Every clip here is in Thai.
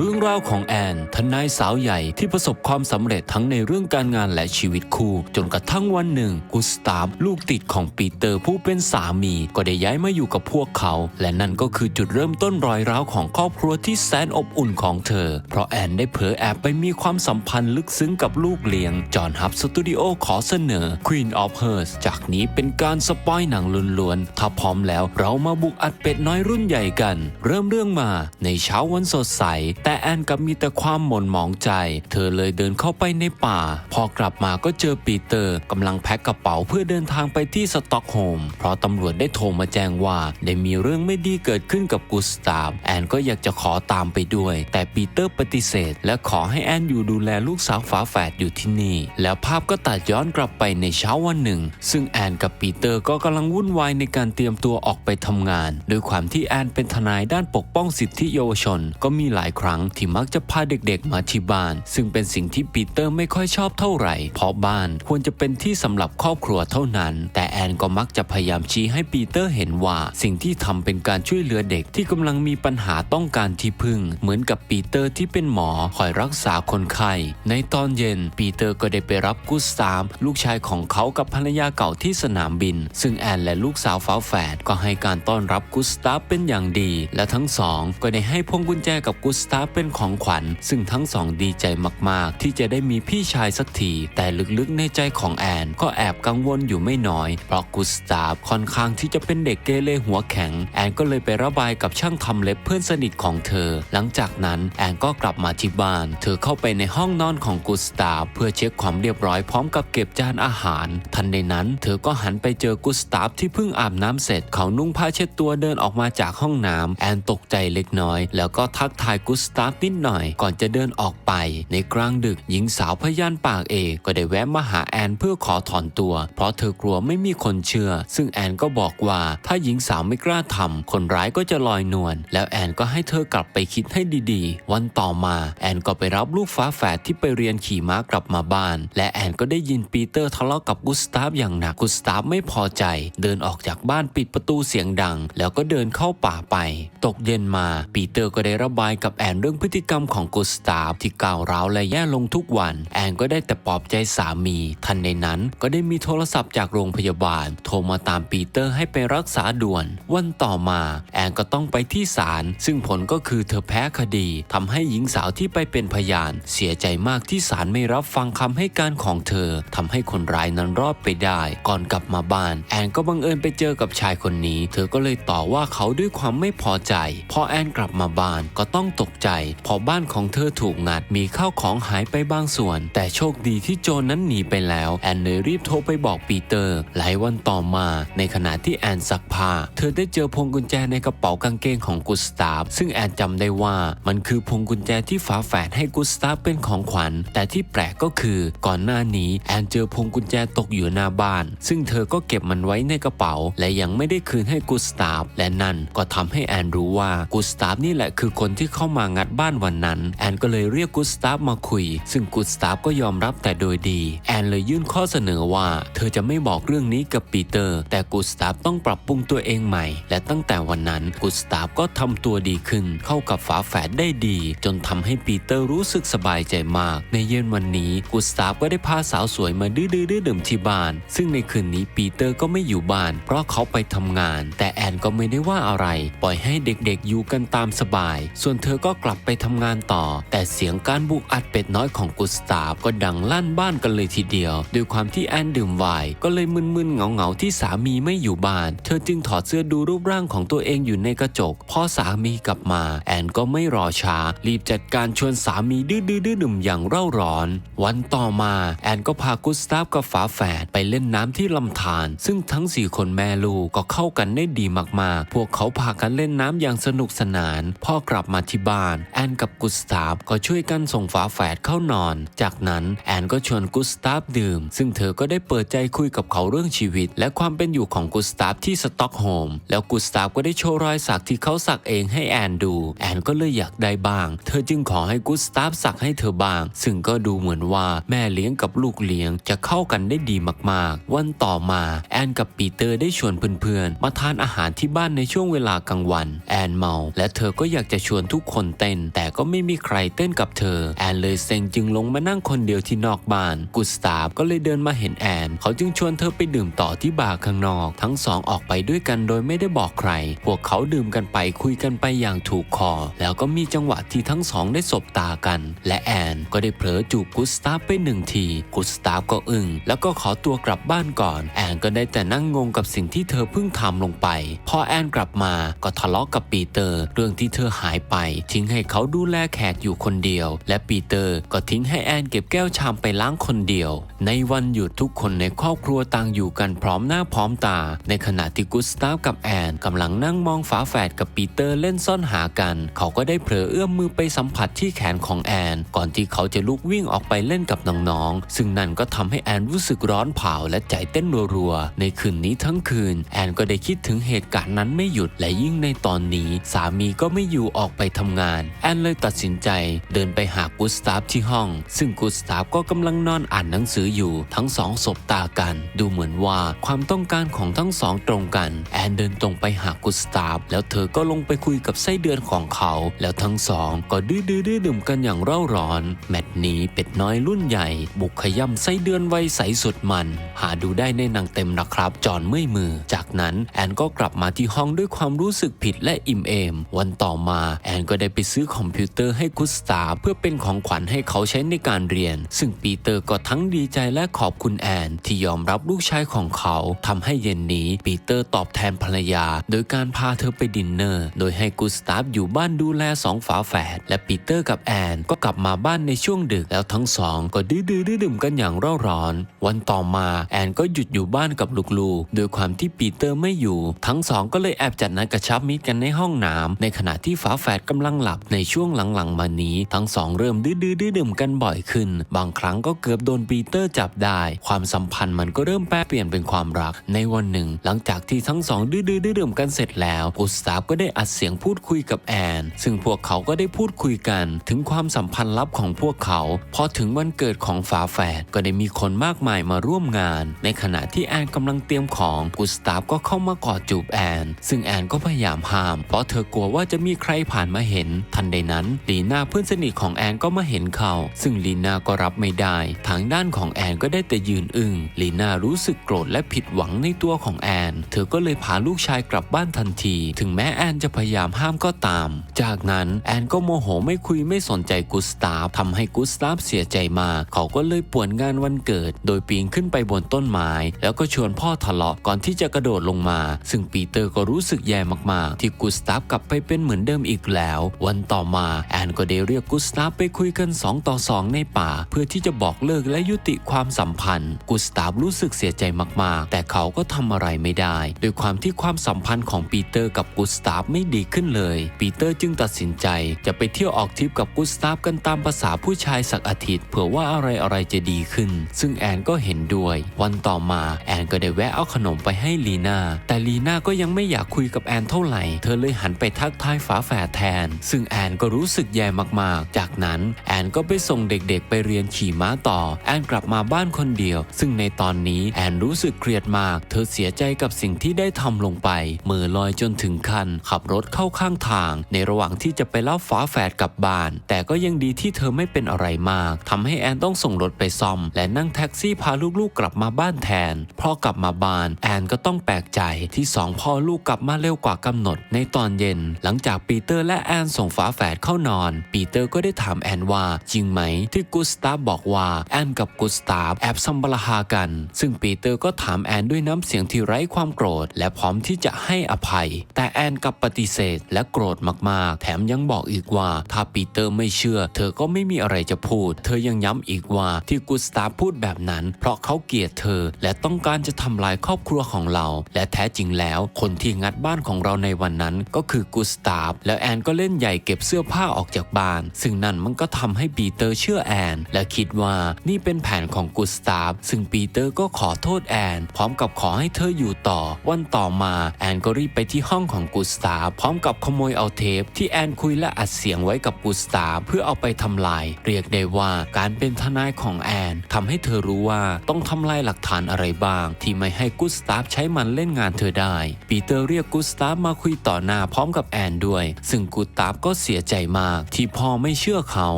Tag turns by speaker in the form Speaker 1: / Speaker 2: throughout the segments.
Speaker 1: เรื่องราวของแอนทนายสาวใหญ่ที่ประสบความสำเร็จทั้งในเรื่องการงานและชีวิตคู่ จนกระทั่งวันหนึ่งกุสตาฟลูกติดของปีเตอร์ผู้เป็นสามี ก็ได้ย้ายมาอยู่กับพวกเขา และนั่นก็คือจุดเริ่มต้นรอยร้าวของครอบครัวที่แสนอบอุ่นของเธอ เพราะแอนได้เผลอแอบไปมีความสัมพันธ์ลึกซึ้งกับลูกเลี้ยงจอห์นฮับสตูดิโอขอเสนอ Queen of Hearts จากนี้เป็นการสปอยหนังล้วนๆถ้าพร้อมแล้วเรามาบุกอัดเป็ดน้อยรุ่นใหญ่กัน เริ่มเรื่องมาในเช้าวันสดใสแต่แอนกับมีแต่ความหม่นหมองใจ เธอเลยเดินเข้าไปในป่า พอกลับมาก็เจอปีเตอร์กำลังแพ็คกระเป๋าเพื่อเดินทางไปที่สต็อกโฮมเพราะตำรวจได้โทรมาแจ้งว่า ได้มีเรื่องไม่ดีเกิดขึ้นกับกุสตาฟแอนก็อยากจะขอตามไปด้วย แต่ปีเตอร์ปฏิเสธ และขอให้แอนอยู่ดูแลลูกสาวฝาแฝดอยู่ที่นี่ แล้วภาพก็ตัดย้อนกลับไปในเช้าวันหนึ่ง ซึ่งแอนกับปีเตอร์ก็กำลังวุ่นวายในการเตรียมตัวออกไปทำงานด้วยความที่แอนเป็นทนายด้านปกป้องสิทธิเยาวชนก็มีหลายครั้งที่มักจะพาเด็กๆ มาที่บ้าน ซึ่งเป็นสิ่งที่ปีเตอร์ไม่ค่อยชอบเท่าไหร่ เพราะบ้านควรจะเป็นที่สำหรับครอบครัวเท่านั้น แต่แอนก็มักจะพยายามชี้ให้ปีเตอร์เห็นว่า สิ่งที่ทำเป็นการช่วยเหลือเด็กที่กำลังมีปัญหาต้องการที่พึ่ง เหมือนกับปีเตอร์ที่เป็นหมอคอยรักษาคนไข้ในตอนเย็น ปีเตอร์ก็ได้ไปรับกุสตาฟลูกชายของเขากับภรรยาเก่าที่สนามบิน ซึ่งแอนและลูกสาวฝาแฝดก็ให้การต้อนรับกุสตาฟเป็นอย่างดี และทั้งสองก็ได้ให้พวงกุญแจกับกุสตาฟเป็นของขวัญ ซึ่งทั้งสองดีใจมากๆ ที่จะได้มีพี่ชายสักที แต่ลึกๆในใจของแอน ก็แอบกังวลอยู่ไม่น้อย เพราะกุสตาฟค่อนข้างที่จะเป็นเด็กเกเรหัวแข็ง แอนก็เลยไประบายกับช่างทำเล็บเพื่อนสนิทของเธอ หลังจากนั้นแอนก็กลับมาที่บ้าน เธอเข้าไปในห้องนอนของกุสตาฟเพื่อเช็คความเรียบร้อยพร้อมกับเก็บจานอาหาร ทันใดนั้น เธอก็หันไปเจอกุสตาฟที่เพิ่งอาบน้ำเสร็จเขานุ่งผ้าเช็ดตัวเดินออกมาจากห้องน้ำแอนตกใจเล็กน้อย แล้วก็ทักทายกุสตาฟนิดหน่อยก่อนจะเดินออกไป ในกลางดึกหญิงสาวพยานปากเอกก็ได้แวะมาหาแอนเพื่อขอถอนตัว เพราะเธอกลัวไม่มีคนเชื่อ ซึ่งแอนก็บอกว่าถ้าหญิงสาวไม่กล้าทำคนร้ายก็จะลอยนวลแล้วแอนก็ให้เธอกลับไปคิดให้ดีๆ วันต่อมา แอนก็ไปรับลูกฟ้าแฝดที่ไปเรียนขี่ม้ากลับมาบ้าน และแอนก็ได้ยินปีเตอร์ทะเลาะกับกุสตาฟอย่างหนักกุสตาฟไม่พอใจ เดินออกจากบ้านปิดประตูเสียงดัง แล้วก็เดินเข้าป่าไป ตกเย็นมาปีเตอร์ก็ได้ระบายกับแอนเรื่องพฤติกรรมของกุสตาฟที่ก้าวร้าวและแย่ลงทุกวัน แอนก็ได้แต่ปลอบใจสามี ทันในนั้นก็ได้มีโทรศัพท์จากโรงพยาบาล โทรมาตามปีเตอร์ให้ไปรักษาด่วน วันต่อมา แอนก็ต้องไปที่ศาลซึ่งผลก็คือเธอแพ้คดีทำให้หญิงสาวที่ไปเป็นพยาน เสียใจมากที่ศาลไม่รับฟังคำให้การของเธอทำให้คนร้ายนั้นรอดไปได้ ก่อนกลับมาบ้าน แอนก็บังเอิญไปเจอกับชายคนนี้ เธอก็เลยต่อว่าเขาด้วยความไม่พอใจพอแอนกลับมาบ้านก็ต้องตกใจเพอบ้านของเธอถูกงัดมีข้าวของหายไปบางส่วน แต่โชคดีที่โจรนั้นหนีไปแล้ว แอนเลยรีบโทรไปบอกปีเตอร์ หลายวันต่อมา ในขณะที่แอนซักผ้าเธอได้เจอพวงกุญแจในกระเป๋ากางเกงของกุสตาฟซึ่งแอนจำได้ว่ามันคือพวงกุญแจที่ฝาแฝดให้กุสตาฟเป็นของขวัญ แต่ที่แปลกก็คือก่อนหน้านี้แอนเจอพวงกุญแจตกอยู่หน้าบ้าน ซึ่งเธอก็เก็บมันไว้ในกระเป๋า และยังไม่ได้คืนให้กุสตาฟและนั่นก็ทำให้แอนรู้ว่ากุสตาฟนี่แหละคือคนที่เข้ามางดบ้านวันนั้น แอนก็เลยเรียกกุสตาฟมาคุย ซึ่งกุสตาฟก็ยอมรับแต่โดยดี แอนเลยยื่นข้อเสนอว่า เธอจะไม่บอกเรื่องนี้กับปีเตอร์ แต่กุสตาฟต้องปรับปรุงตัวเองใหม่ และตั้งแต่วันนั้นกุสตาฟก็ทำตัวดีขึ้น เข้ากับฝาแฝดได้ดี จนทำให้ปีเตอร์รู้สึกสบายใจมาก ในเย็นวันนี้กุสตาฟก็ได้พาสาวสวยมาดื้อๆดื่มที่บ้าน ซึ่งในคืนนี้ปีเตอร์ก็ไม่อยู่บ้าน เพราะเขาไปทำงาน แต่แอนก็ไม่ได้ว่าอะไร ปล่อยให้เด็กๆอยู่กันตามสบาย ส่วนเธอก็กลับไปทำงานต่อ แต่เสียงการบุกอัดเป็ดน้อยของกุสตาฟก็ดังลั่นบ้านกันเลยทีเดียว ด้วยความที่แอนดื่มไวน์ก็เลยมึนๆเหงาๆที่สามีไม่อยู่บ้าน เธอจึงถอดเสื้อดูรูปร่างของตัวเองอยู่ในกระจก พอสามีกลับมา แอนก็ไม่รอช้า รีบจัดการชวนสามีดื้อๆดื่มอย่างเร่าร้อน วันต่อมาแอนก็พากุสตาฟกับฝาแฝดไปเล่นน้ำที่ลำธารซึ่งทั้งสี่คนแม่ลูกก็เข้ากันได้ดีมากๆ พวกเขาพากันเล่นน้ำอย่างสนุกสนาน พ่อกลับมาที่บ้านแอนกับกุสตาฟก็ช่วยกันส่งฝาแฝดเข้านอน จากนั้นแอนก็ชวนกุสตาฟดื่ม ซึ่งเธอก็ได้เปิดใจคุยกับเขาเรื่องชีวิต และความเป็นอยู่ของกุสตาฟที่สต็อกโฮล์มแล้วกุสตาฟก็ได้โชว์รอยสักที่เขาสักเองให้แอนดู แอนก็เลยอยากได้บ้าง เธอจึงขอให้กุสตาฟสักให้เธอบ้าง ซึ่งก็ดูเหมือนว่าแม่เลี้ยงกับลูกเลี้ยงจะเข้ากันได้ดีมากๆ วันต่อมาแอนกับปีเตอร์ได้ชวนเพื่อนๆมาทานอาหารที่บ้านในช่วงเวลากลางวัน แอนเมา และเธอก็อยากจะชวนทุกคนแต่ต้น แต่ก็ไม่มีใครเต้นกับเธอ แอนเลยเซ็งจึงลงมานั่งคนเดียวที่นอกบ้าน กุสตาฟก็เลยเดินมาเห็นแอน เขาจึงชวนเธอไปดื่มต่อที่บาร์ข้างนอก ทั้งสองออกไปด้วยกันโดยไม่ได้บอกใคร พวกเขาดื่มกันไปคุยกันไปอย่างถูกคอ แล้วก็มีจังหวะที่ทั้งสองได้สบตากัน และแอนก็ได้เผลอจูบกุสตาฟไปหนึ่งที กุสตาฟก็อึ้งแล้วก็ขอตัวกลับบ้านก่อน แอนก็ได้แต่นั่งงงกับสิ่งที่เธอเพิ่งทำลงไป พอแอนกลับมาก็ทะเลาะกับปีเตอร์ เรื่องที่เธอหายไป ทิ้งให้เขาดูแลแขกอยู่คนเดียว และปีเตอร์ก็ทิ้งให้แอนเก็บแก้วชามไปล้างคนเดียว ในวันหยุดทุกคนในครอบครัวต่างอยู่กันพร้อมหน้าพร้อมตา ในขณะที่กุสตาฟกับแอนกำลังนั่งมองฝาแฝดกับปีเตอร์เล่นซ่อนหากัน เขาก็ได้เผลอเอื้อมมือไปสัมผัสที่แขนของแอน ก่อนที่เขาจะลุกวิ่งออกไปเล่นกับน้องๆซึ่งนั่นก็ทำให้แอนรู้สึกร้อนเผาและใจเต้นรัวๆในคืนนี้ทั้งคืน แอนก็ได้คิดถึงเหตุการณ์นั้นไม่หยุดและยิ่งในตอนนี้ สามีก็ไม่อยู่ออกไปทำงานแอนเลยตัดสินใจเดินไปหากุสตาฟที่ห้อง ซึ่งกุสตาฟก็กำลังนอนอ่านหนังสืออยู่ทั้งสองสบตากัน ดูเหมือนว่าความต้องการของทั้งสองตรงกัน แอนเดินตรงไปหากุสตาฟแล้วเธอก็ลงไปคุยกับไส้เดือนของเขา แล้วทั้งสองก็ดื้อดื้อดื่มกันอย่างเร่าร้อน แมตช์นี้เป็ดน้อยรุ่นใหญ่ บุกขย่ำไส้เดือนไวใสสุดมัน หาดูได้ในหนังเต็มนะครับ จอนเมื่อยมือ จากนั้นแอนก็กลับมาที่ห้องด้วยความรู้สึกผิดและอิ่มเอม วันต่อมาแอนก็ได้ไปซื้อคอมพิวเตอร์ให้กุสตาฟเพื่อเป็นของขวัญให้เขาใช้ในการเรียน ซึ่งปีเตอร์ก็ทั้งดีใจและขอบคุณแอนที่ยอมรับลูกชายของเขาทำให้เย็นนี้ปีเตอร์ตอบแทนภรรยา โดยการพาเธอไปดินเนอร์ โดยให้กุสตาฟอยู่บ้านดูแลสองฝาแฝดและปีเตอร์กับแอนก็กลับมาบ้านในช่วงดึกแล้วทั้งสองก็ดื้อดื้อดื้อดื่มกันอย่างเร่าร้อน วันต่อมาแอนก็หยุดอยู่บ้านกับลูกๆ โดยความที่ปีเตอร์ไม่อยู่ ทั้งสองก็เลยแอบจัดนัดกระชับมิตรกันในห้องน้ำในขณะที่ฝาแฝดกำลังหลับในช่วงหลังๆ มานี้ ทั้งสองเริ่มดื้อดื้อดื่มกันบ่อยขึ้น บางครั้งก็เกือบโดนปีเตอร์จับได้ ความสัมพันธ์มันก็เริ่มแปรเปลี่ยนเป็นความรัก ในวันหนึ่ง หลังจากที่ทั้งสองดื้อดื้อดื่มกันเสร็จแล้วกุสตาฟก็ได้อัดเสียงพูดคุยกับแอน ซึ่งพวกเขาก็ได้พูดคุยกัน ถึงความสัมพันธ์ลับของพวกเขาพอถึงวันเกิดของฝาแฝดก็ได้มีคนมากมายมาร่วมงาน ในขณะที่แอนกำลังเตรียมของกุสตาฟก็เข้ามากอดจูบแอน ซึ่งแอนก็พยายามห้าม เพราะเธอกลัวว่าจะมีใครผ่านมาเห็นทันใดนั้นลีน่าเพื่อนสนิทของแอนก็มาเห็นเขาซึ่งลีน่าก็รับไม่ได้ ทางด้านของแอนก็ได้แต่ยืนอึง้งลีน่ารู้สึกโกรธและผิดหวังในตัวของแอน เธอก็เลยพาลูกชายกลับบ้านทันที ถึงแม้แอนจะพยายามห้ามก็ตาม จากนั้นแอนก็โมโหไม่คุยไม่สนใจกุสตาฟทำให้กุสตาฟเสียใจมากเขาก็เลยป่วนงานวันเกิด โดยปีนขึ้นไปบนต้นไม้ แล้วก็ชวนพ่อทะเลาะก่อนที่จะกระโดดลงมา ซึ่งปีเตอร์ก็รู้สึกแย่มากๆ ที่กุสตาฟกลับไปเป็นเหมือนเดิมอีกแล้ว วันต่อมาแอนก็ได้เรียกกุสตาฟไปคุยกัน 2 ต่อ 2 ในป่า เพื่อที่จะบอกเลิกและยุติความสัมพันธ์ กุสตาฟรู้สึกเสียใจมากๆ แต่เขาก็ทำอะไรไม่ได้ ด้วยความที่ความสัมพันธ์ของปีเตอร์กับกุสตาฟไม่ดีขึ้นเลย ปีเตอร์จึงตัดสินใจ จะไปเที่ยวออกทริปกับกุสตาฟกันตามภาษาผู้ชายสักอาทิตย์เผื่อว่าอะไรอะไรจะดีขึ้น ซึ่งแอนก็เห็นด้วย วันต่อมาแอนก็ได้แวะเอาขนมไปให้ลีน่าแต่ลีน่าก็ยังไม่อยากคุยกับแอนเท่าไหร่ เธอเลยหันไปทักทายฝาแฝดแทน ซึ่งแอนก็รู้สึกแย่มากๆ จากนั้นแอนก็ไปส่งเด็กๆ ไปเรียนขี่ม้าต่อ แอนกลับมาบ้านคนเดียว ซึ่งในตอนนี้แอนรู้สึกเครียดมาก เธอเสียใจกับสิ่งที่ได้ทำลงไปมือลอยจนถึงขั้นขับรถเข้าข้างทาง ในระหว่างที่จะไปรับฝาแฝดกลับบ้าน แต่ก็ยังดีที่เธอไม่เป็นอะไรมากทำให้แอนต้องส่งรถไปซ่อม และนั่งแท็กซี่พาลูกๆกลับมาบ้านแทนพอกลับมาบ้านแอนก็ต้องแปลกใจที่สองพ่อลูกกลับมาเร็วกว่ากำหนด ในตอนเย็น หลังจากปีเตอร์และแอนส่งฝาแฝดเข้านอน ปีเตอร์ก็ได้ถามแอนว่า จริงไหมที่กุสตาฟบอกว่าแอนกับกุสตาฟแอบซัมบลาฮากัน ซึ่งปีเตอร์ก็ถามแอนด้วยน้ำเสียงที่ไร้ความโกรธ และพร้อมที่จะให้อภัย แต่แอนกลับปฏิเสธและโกรธมากๆ แถมยังบอกอีกว่า ถ้าปีเตอร์ไม่เชื่อ เธอก็ไม่มีอะไรจะพูด เธอยังย้ำอีกว่าที่กุสตาฟพูดแบบนั้น เพราะเขาเกลียดเธอ และต้องการจะทำลายครอบครัวของเรา และแท้จริงแล้ว คนที่งัดบ้านของเราในวันนั้นก็คือกุสตาฟแล้วแอนก็เล่นใหญ่เก็บเสื้อผ้าออกจากบ้าน ซึ่งนั่นมันก็ทำให้ปีเตอร์เชื่อแอน และคิดว่านี่เป็นแผนของกุสตาฟซึ่งปีเตอร์ก็ขอโทษแอน พร้อมกับขอให้เธออยู่ต่อ วันต่อมาแอนก็รีบไปที่ห้องของกุสตาฟพร้อมกับขโมยเอาเทป ที่แอนคุยและอัดเสียงไว้กับกุสตาฟเพื่อเอาไปทำลาย เรียกได้ว่าการเป็นทนายของแอนทำให้เธอรู้ว่าต้องทำลายหลักฐานอะไรบ้าง ที่ไม่ให้กุสตาฟใช้มันเล่นงานเธอได้ ปีเตอร์เรียกกุสตาฟมาคุยต่อหน้าพร้อมกับแอนด้วย ซึ่งกุสตาฟก็ก็เสียใจมากที่พ่อไม่เชื่อเขา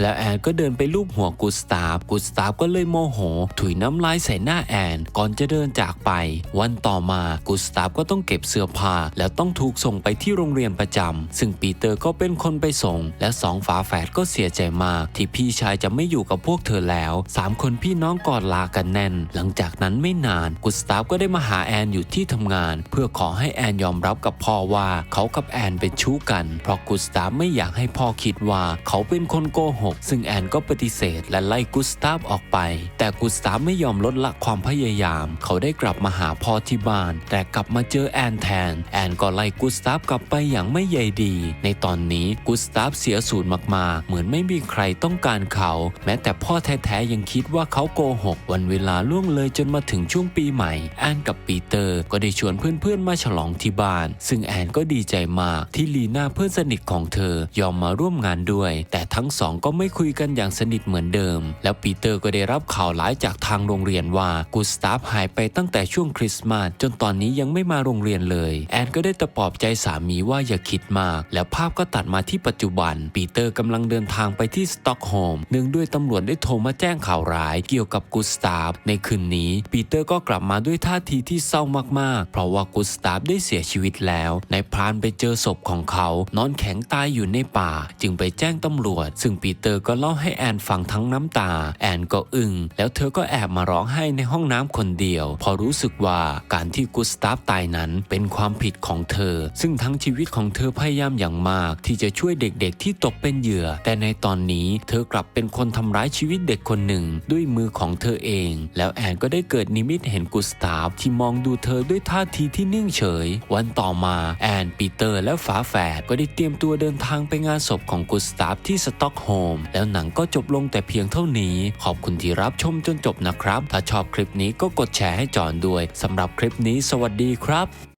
Speaker 1: แล้วแอนก็เดินไปลูบหัวกุสตาฟกุสตาฟก็เลยโมโห ถุยน้ำลายใส่หน้าแอน ก่อนจะเดินจากไป วันต่อมากุสตาฟก็ต้องเก็บเสื้อผ้าแล้วต้องถูกส่งไปที่โรงเรียนประจำซึ่งปีเตอร์ก็เป็นคนไปส่ง และสองฝาแฝดก็เสียใจมากที่พี่ชายจะไม่อยู่กับพวกเธอแล้วสามคนพี่น้องกอดลากันแน่น หลังจากนั้นไม่นานกุสตาฟก็ได้มาหาแอนอยู่ที่ทำงาน เพื่อขอให้แอนยอมรับกับพ่อว่าเขากับแอนเป็นชู้กันเพราะกุสตาฟไม่อยากให้พ่อคิดว่าเขาเป็นคนโกหก ซึ่งแอนก็ปฏิเสธและไล่กุสตาฟออกไป แต่กุสตาฟไม่ยอมลดละความพยายาม เขาได้กลับมาหาพ่อที่บ้าน แต่กลับมาเจอแอนแทน แอนก็ไล่กุสตาฟกลับไปอย่างไม่ใยดี ในตอนนี้กุสตาฟเสียสูญมากๆ เหมือนไม่มีใครต้องการเขา แม้แต่พ่อแท้ๆยังคิดว่าเขาโกหก วันเวลาล่วงเลยจนมาถึงช่วงปีใหม่ แอนกับปีเตอร์ก็ได้ชวนเพื่อนๆมาฉลองที่บ้าน ซึ่งแอนก็ดีใจมากที่ลีน่าเพื่อนสนิทของเธอยอมมาร่วมงานด้วย แต่ทั้งสองก็ไม่คุยกันอย่างสนิทเหมือนเดิม แล้วปีเตอร์ก็ได้รับข่าวร้ายจากทางโรงเรียนว่ากุสตาฟหายไปตั้งแต่ช่วงคริสต์มาสจนตอนนี้ยังไม่มาโรงเรียนเลย แอนก็ได้ตะปลอบใจสามีว่าอย่าคิดมาก แล้วภาพก็ตัดมาที่ปัจจุบัน ปีเตอร์กำลังเดินทางไปที่สต็อกโฮล์มเนื่องด้วยตำรวจได้โทรมาแจ้งข่าวร้ายเกี่ยวกับกุสตาฟในคืนนี้ปีเตอร์ก็กลับมาด้วยท่าทีที่เศร้ามากๆ เพราะว่ากุสตาฟได้เสียชีวิตแล้วนายพรานไปเจอศพของเขา นอนแข็งตายอยูู่่ในป่า จึงไปแจ้งตำรวจ ซึ่งปีเตอร์ก็เล่าให้แอนฟังทั้งน้ำตา แอนก็อึง้งแล้วเธอก็แอบมาร้องไห้ในห้องน้ำคนเดียว พอรู้สึกว่าการที่กุสตาฟตายนั้นเป็นความผิดของเธอ ซึ่งทั้งชีวิตของเธอพยายามอย่างมาก ที่จะช่วยเด็กๆที่ตกเป็นเหยื่อ แต่ในตอนนี้เธอกลับเป็นคนทำร้ายชีวิตเด็กคนหนึ่ง ด้วยมือของเธอเอง แล้วแอนก็ได้เกิดนิมิตเห็นกุสตาฟที่มองดูเธอด้วยท่าทีที่นิ่งเฉย วันต่อมาแอนปีเตอร์และฝาแฝดก็ได้เตรียมตัวเดินทางางไปงานศพของกุสตาฟที่สต็อกโฮล์มแล้วหนังก็จบลงแต่เพียงเท่านี้ ขอบคุณที่รับชมจนจบนะครับ ถ้าชอบคลิปนี้ก็กดแชร์ให้จอนด้วยสำหรับคลิปนี้สวัสดีครับ